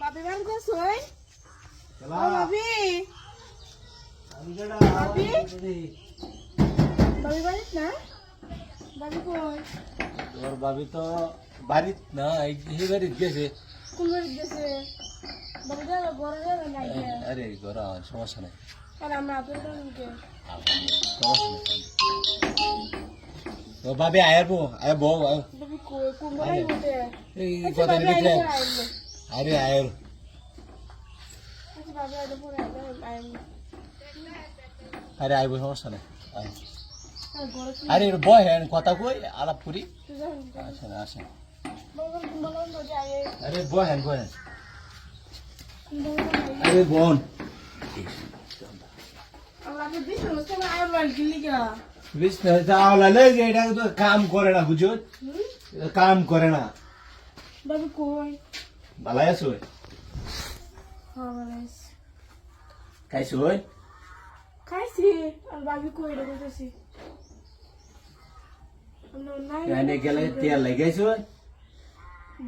বাপি মান কসই ও বাপি। বাপি? বাপি বাড়িত না? বাপি কই? তোর ভাবি তো বাড়িত না এই বাড়িত গেছে। কোন বাড়িত গেছে? বাপি যাবে বড় যাবে না আরে ঘর সমস্যা নেই। আর আমরা আপনার কারণকে সমস্যা নেই। তো ভাবি আয়াবো আয়াবো বাপি কই? কোন বাড়ি বলতে এই আচ্ছা কথা আইলে আরে আয়ের। আচ্ছা আরে আইবো সমস্যা নেই। আয়। আর আরে বয় হ্যাঁ কথা কই আলাপ করি। তুই আসেন। আরে বয় হ্যাঁ বয় হ্যাঁ। আরে বোন। কাম করে না বুঝো কাম করে না। কই? ভালাই আছো? হ্যাঁ খাইছো খাইছি আর বাবি কই রে নাই এনে গেলে তেল লাগাইছো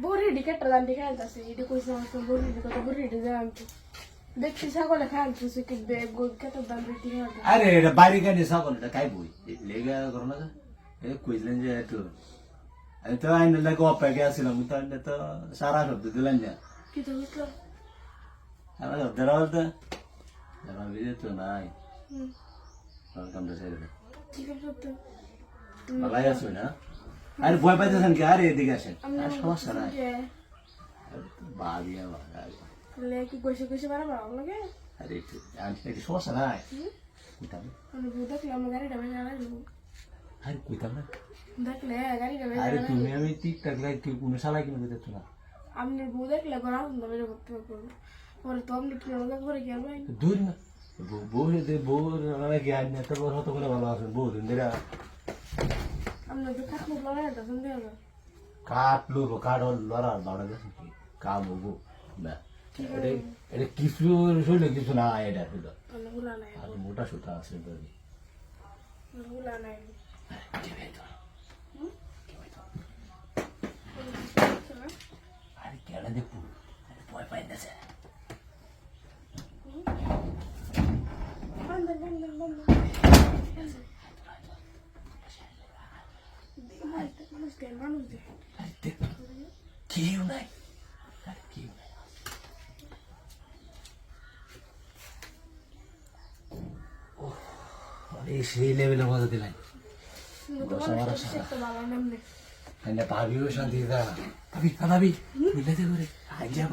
বড়ি ডিকেট দান দিকে আনতাছে এটি কইছে আমার তো বড়ি ডিকে তো বড়ি ডিকে আনতে দেখছি ছাগলে খাই আনতেছে কি বেগ গোল কত দাম দিতে আরে এটা বাড়ি কানে সকল এটা খাই বই। লেগা করো না এ কইলেন যে একটু আমি তো আইন লাগে অপেক্ষা আসছিলাম তো তো সারা শব্দ দিলেন না কি তো বুঝলো সারা শব্দ বলতে তো নাই কামটা ছেড়ে দে ভালাই আছো ভয় পাইতেছেন কি আরে এদিকে আসেন আর সমস্যা নাই যে বাড়ি কি কইছে কইছে বাড়া একটু সমস্যা নাই আরে কইতাম না দেখলে গাড়িটা আরে তুমি আমি টিকটাক লাইক কি কোনো শালা কিনে দিতে না। আপনি বউ দেখলে গড়া শুনতে বেজে করতে পারব পরে তো আপনি কি আমাকে করে আনবেন দূর না। বউ- যদি বউ মানে জ্ঞান নেই তো বড় হতো করে ভালো আছে। বউ দিন দিরা আপনি তো খাটলো লড়াই শুনতে হবে। কাঠ লোক কাঠ লড়া বাড়া গেছে কি কাম হব। না এটা এটা কিছু কিছু না এটা শুধু। হুলা মোটা সুতা আছে নাই। আরে কেডা দেখু আরে ভয় পাই না স্যার কেউ নাই কেউ নাই সেই লেভেলের মজা দিলাই എന്റെ പാവിഭൂഷണം തീർന്നതാണ് അതാവി വില്ലതേ പോലെ അഞ്ചാ